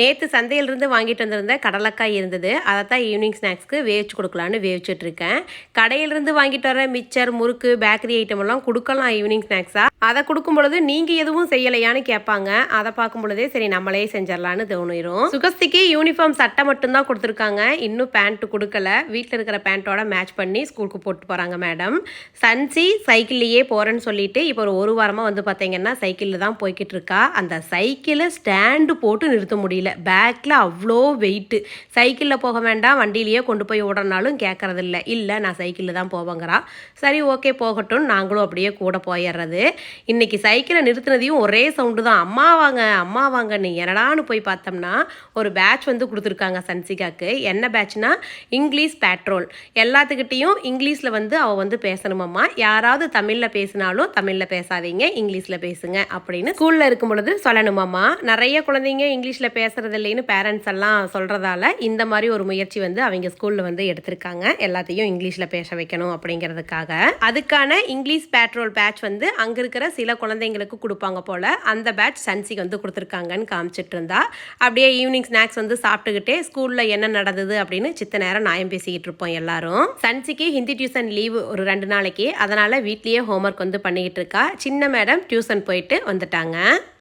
நேற்று சந்தையிலிருந்து வாங்கிட்டு வந்திருந்த கடலக்காய் இருந்தது. அதை தான் ஈவினிங் ஸ்நாக்ஸ்க்கு வேவிச்சு கொடுக்கலான்னு வேவிச்சிட்ருக்கேன் கடையிலிருந்து வாங்கிட்டு வர மிச்சர் முறுக்கு பேக்கரி ஐட்டம் எல்லாம் கொடுக்கலாம் ஈவினிங் ஸ்நாக்ஸாக அதை கொடுக்கும் பொழுது நீங்கள் எதுவும் செய்யலையான்னு கேட்பாங்க. அதை பார்க்கும் பொழுதே சரி நம்மளே செஞ்சிடலான்னு தோணிரும். சுகஸ்திக்கு யூனிஃபார்ம் சட்டை மட்டும்தான் கொடுத்துருக்காங்க. இன்னும் பேண்ட் கொடுக்கல. வீட்டில் இருக்கிற பேண்ட்டோட மேட்ச் பண்ணி ஸ்கூலுக்கு போட்டு போகிறாங்க மேடம் சன்சி சைக்கிள்லேயே போகிறேன்னு சொல்லிட்டு இப்போ ஒரு ஒரு வாரமாக வந்து பார்த்தீங்கன்னா சைக்கிளில் தான் போய்கிட்டு இருக்கா. அந்த சைக்கிளை ஸ்டாண்டு போட்டு நிறுத்த முடியல. பேக்கில் அவ்வளோ வெயிட்டு சைக்கிளில் போக வேண்டாம். வண்டியிலேயே கொண்டு போய் ஓடுறனாலும் கேட்கறதில்ல இல்லை நான் சைக்கிளில் தான் போவேங்கிறா. சரி ஓகே போகட்டும். நாங்களும் அப்படியே கூட போயிடுறது இன்றைக்கி சைக்கிளை நிறுத்தினதையும் ஒரே சவுண்டு தான். அம்மா வாங்க அம்மா வாங்கன்னு என்னடான்னு போய் பார்த்தோம்னா ஒரு பேட்ச் வந்து கொடுத்துருக்காங்க சன்சிகாக்கு. என்ன பேட்ச்னா இங்கிலீஷ் பேட்ரோல் எல்லாத்துக்கிட்டேயும் இங்கிலீஷில் வந்து அவள் வந்து பேசணுமாம்மா. யாராவது தமிழில் பேசினாலும் தமிழில் பேசாதீங்க இங்கிலீஷில் பேசுங்க அப்படின்னு ஸ்கூலில் இருக்கும் பொழுது சொல்லணுமாம்மா. நிறைய குழந்தைங்க இங்கிலீஷில் பேச இல்லைன்னு பேரண்ட்ஸ் எல்லாம் சொல்கிறதால இந்த மாதிரி ஒரு முயற்சி வந்து அவங்க ஸ்கூலில் வந்து எடுத்திருக்காங்க. எல்லாத்தையும் இங்கிலீஷில் பேச வைக்கணும் அப்படிங்கிறதுக்காக. அதுக்கான இங்கிலீஷ் பேட்ரோல் பேட்ச் வந்து அங்கே இருக்கிற சில குழந்தைங்களுக்கு கொடுப்பாங்க போல். அந்த பேட்ச் சன்சிக்கு வந்து கொடுத்துருக்காங்கன்னு காமிச்சிட்டு இருந்தா. அப்படியே ஈவினிங் ஸ்நாக்ஸ் வந்து சாப்பிட்டுக்கிட்டே ஸ்கூலில் என்ன நடந்தது அப்படின்னு சித்த நேரம் நியாயம் பேசிக்கிட்டு இருப்போம் எல்லாரும். சன்சிக்கு ஹிந்தி டியூஷன் லீவு ஒரு ரெண்டு நாளைக்கு. அதனால் வீட்லேயே ஹோம்ஒர்க் வந்து பண்ணிக்கிட்டு இருக்கா. சின்ன மேடம் டியூஷன் போயிட்டு வந்துட்டாங்க.